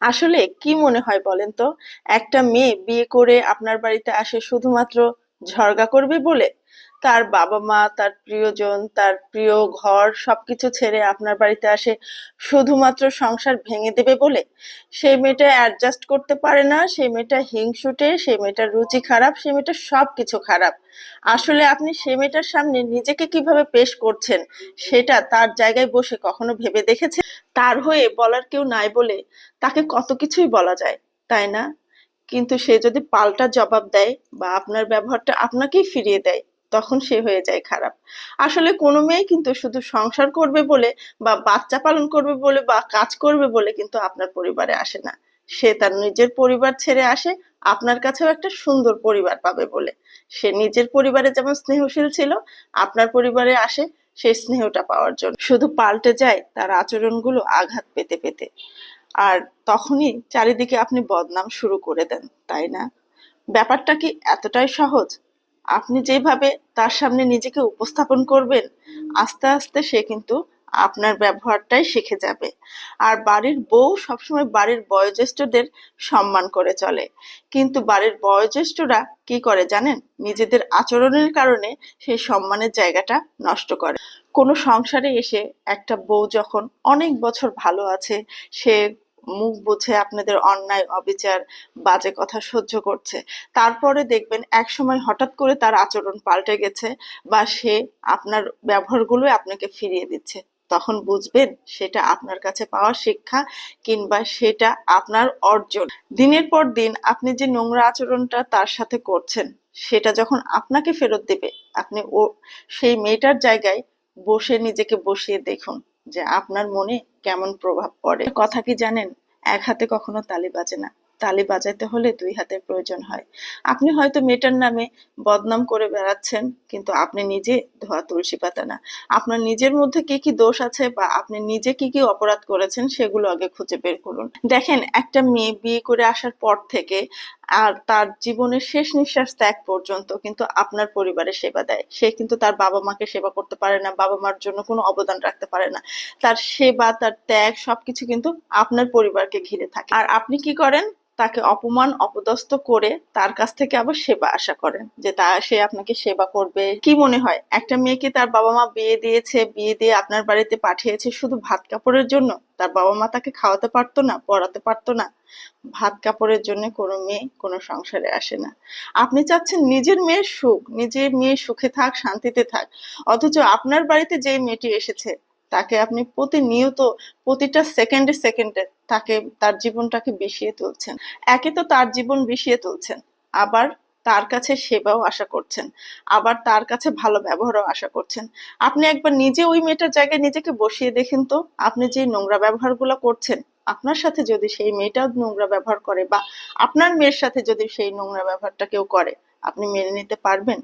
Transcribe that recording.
আসলে কি মনে হয় বলেন তো? একটা মেয়ে বিয়ে করে আপনার বাড়িতে আসে শুধুমাত্র ঝগড়া করবে বলে? তার বাবা মা, তার প্রিয়জন, তার প্রিয় ঘর সবকিছু ছেড়ে আপনার বাড়িতে আসে শুধুমাত্র সংসার ভেঙে দেবে বলে? সেই মেয়েটা অ্যাডজাস্ট করতে পারে না, সেই মেয়েটা হিংসুটে, সেই মেয়েটার রুচি খারাপ, সেই মেয়েটার সবকিছু খারাপ। আসলে আপনি সেই মেয়েটার সামনে নিজেকে কীভাবে পেশ করছেন সেটা তার জায়গায় বসে কখনো ভেবে দেখেছে তার হয়ে বলার কেউ নাই বলে তাকে কত কিছুই বলা যায়, তাই না? কিন্তু সে যদি পাল্টা জবাব দেয় বা আপনার ব্যবহারটা আপনাকেই ফিরিয়ে দেয় তখন সে হয়ে যায় খারাপ। আসলে কোনো মেয়ে কিন্তু শুধু সংসার করবে বলে বা বাচ্চা পালন করবে বলে বা কাজ করবে বলে কিন্তু আপনার পরিবারে আসে না। সে তার নিজের পরিবার ছেড়ে আসে, আপনার কাছেও একটা সুন্দর পরিবার পাবে বলে। সে নিজের পরিবারে যেমন স্নেহশীল ছিল, আপনার পরিবারে আসে সেই স্নেহটা পাওয়ার জন্য। শুধু পাল্টে যায় তার আচরণগুলো আঘাত পেতে পেতে। আর তখনই চারিদিকে আপনি বদনাম শুরু করে দেন, তাই না? ব্যাপারটা কি এতটাই সহজ? আপনি যেভাবে তার সামনে নিজেকে উপস্থাপন করবেন, আস্তে আস্তে সে কিন্তু আপনার ব্যবহারটাই শিখে যাবে। আর বাড়ির বউ সবসময় বাড়ির বয়োজ্যেষ্ঠদের সম্মান করে চলে। কিন্তু বাড়ির বয়োজ্যেষ্ঠরা কি করে জানেন? নিজেদের আচরণের কারণে সেই সম্মানের জায়গাটা নষ্ট করে। কোনো সংসারে এসে একটা বউ যখন অনেক বছর ভালো আছে, সে মুখ বুঝে আপনাদের অন্যায়, অবিচার, বাজে কথা সহ্য করছে। তারপরে দেখবেন এক সময় হঠাৎ করে তার আচরণ পাল্টে গেছে বা সে আপনার ব্যবহারগুলোই আপনাকে ফিরিয়ে দিচ্ছে। তখন বুঝবেন সেটা আপনার কাছে পাওয়া শিক্ষা কিংবা সেটা আপনার অর্জন। দিনের পর দিন আপনি যে নোংরা আচরণটা তার সাথে করছেন, সেটা যখন আপনাকে ফেরত দেবে, আপনি ও সেই মেয়েটার জায়গায় বসে নিজেকে বসিয়ে দেখুন যে আপনার মনে কেমন প্রভাব পড়ে? কথা কি জানেন? এক হাতে কখনো তালি বাজে না। তালি বাজাইতে হলে দুই হাতের প্রয়োজন হয়। আপনি হয়তো মেয়েটার নামে বদনাম করে বেড়াচ্ছেন, কিন্তু আপনি নিজে ধোয়া তুলসী পাতা না। আপনার নিজের মধ্যে কি কি দোষ আছে বা আপনি নিজে কি কি অপরাধ করেছেন, সেগুলো আগে খুঁজে বের করুন। দেখেন, একটা মেয়ে বিয়ে করে আসার পর থেকে আর তার জীবনের শেষ নিঃশ্বাস ত্যাগ পর্যন্ত কিন্তু আপনার পরিবারে সেবা দেয়। সে কিন্তু তার বাবা মাকে সেবা করতে পারে না বাবা মার জন্য কোনো অবদান রাখতে পারে না। তার সেবা, তার ত্যাগ সবকিছু কিন্তু আপনার পরিবারকে ঘিরে থাকে। আর আপনি কি করেন? তাকে অপমান, অপদস্থ করে তার কাছ থেকে আবার সেবা আশা করেন যে তা, সে আপনাকে সেবা করবে। কি মনে হয়? একটা মেয়েকে তার বাবা মা বিয়ে দিয়েছে, বিয়ে দিয়ে আপনার বাড়িতে পাঠিয়েছে শুধু ভাত কাপড়ের জন্য? তার বাবা মা তাকে খাওয়াতে পারতো না, পড়াতে পারতো না। ভাত কাপড়ের জন্য কোনো মেয়ে কোনো সংসারে আসে না। আপনি চাচ্ছেন নিজের মেয়ের সুখ, নিজের মেয়ে সুখে থাক, শান্তিতে থাক। অথচ আপনার বাড়িতে যে মেয়েটি এসেছে, তাকে আপনি প্রতিনিয়ত, প্রতিটা সেকেন্ডে সেকেন্ডে তাকে, তার জীবনটাকে বিষিয়ে তুলছেন। একে তো তার জীবন বিষিয়ে তুলছেন। আবার তার কাছে সেবাও আশা করছেন। আবার তার কাছে ভালো ব্যবহারও আশা করছেন। আপনি একবার নিজে ওই মেয়েটার জায়গায় নিজেকে বসিয়ে দেখেন তো, আপনি যে নোংরা ব্যবহারগুলো করছেন, আপনার সাথে যদি সেই মেয়েটাও নোংরা ব্যবহার করে বা আপনার মেয়ের সাথে যদি সেই নোংরা ব্যবহারটা কেউ করে, আপনি মেনে নিতে পারবেন?